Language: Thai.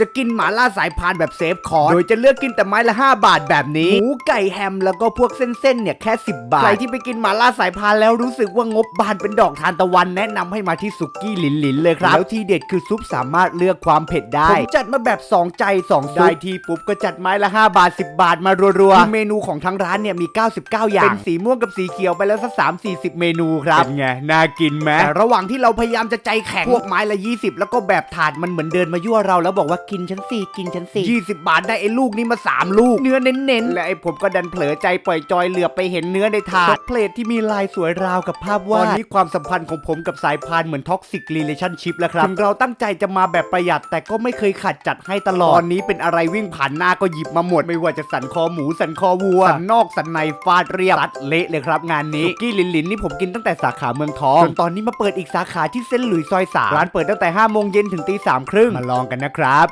จะกินหมาล่าสายพานแบบเซฟคอร์สโดยจะเลือกกินแต่ไม้ละ 5 บาทแบบนี้ หมูไก่แฮมแล้วก็พวกเส้นๆเนี่ยแค่ 10 บาท ใครที่ไปกินหมาล่าสายพานแล้วรู้สึกว่างบบานเป็นดอกทานตะวันแนะนำให้มาที่สุกี้หลินหลินๆเลยครับ แล้วที่เด็ดคือซุปสามารถเลือกความเผ็ดได้ ผมจัดมาแบบ 2 ใจ2ซุปได้ที่ปุ๊บก็จัดไม้ละ 5 บาท 10 บาทมารัวๆคือเมนูของทางร้านเนี่ยมี 99 อย่าง เป็นสีม่วงกับสีเขียวไปแล้วสัก3 40 เมนูครับเป็นไงน่ากินไหมแต่ระหว่างที่เราพยายามจะใจแข็งพวกไม้ละ 20 แล้วก็แบบถาดมันเหมือนเดินมายั่วเราแล้วบอกว่ากินฉันสี่กินฉันสี่ยี่สิบบาทได้ไอ้ลูกนี้มา3ลูก เนื้อเน้นๆ และไอ้ผมก็ดันเผลอใจปล่อยจอยเหลือบไปเห็นเนื้อในถาดเพลทที่มีลายสวยราวกับภาพวาดตอนนี้ความสัมพันธ์ของผมกับสายพานเหมือนท็อกซิกรีเลชั่นชิพแล้วครับถึงเราตั้งใจจะมาแบบประหยัด แต่ก็ไม่เคยขัดจัดให้ตลอดตอนนี้เป็นอะไรวิ่งผ่านหน้าก็หยิบมาหมด ไม่ว่าจะสันคอหมูสันคอวัวสันนอกสันในฟาดเรียบรัดเละเลยครับ งานนี้สุกี้ลินลินนี่ผมกินตั้งแต่สาขาเมืองทองจนตอนนี้มาเปิดอีกสาขาที่เส้นหลุยซอยสามร้านเปิดตั้งแต่5โมงเย็นถึงตีสามครึ่งมาลองกันนะครับ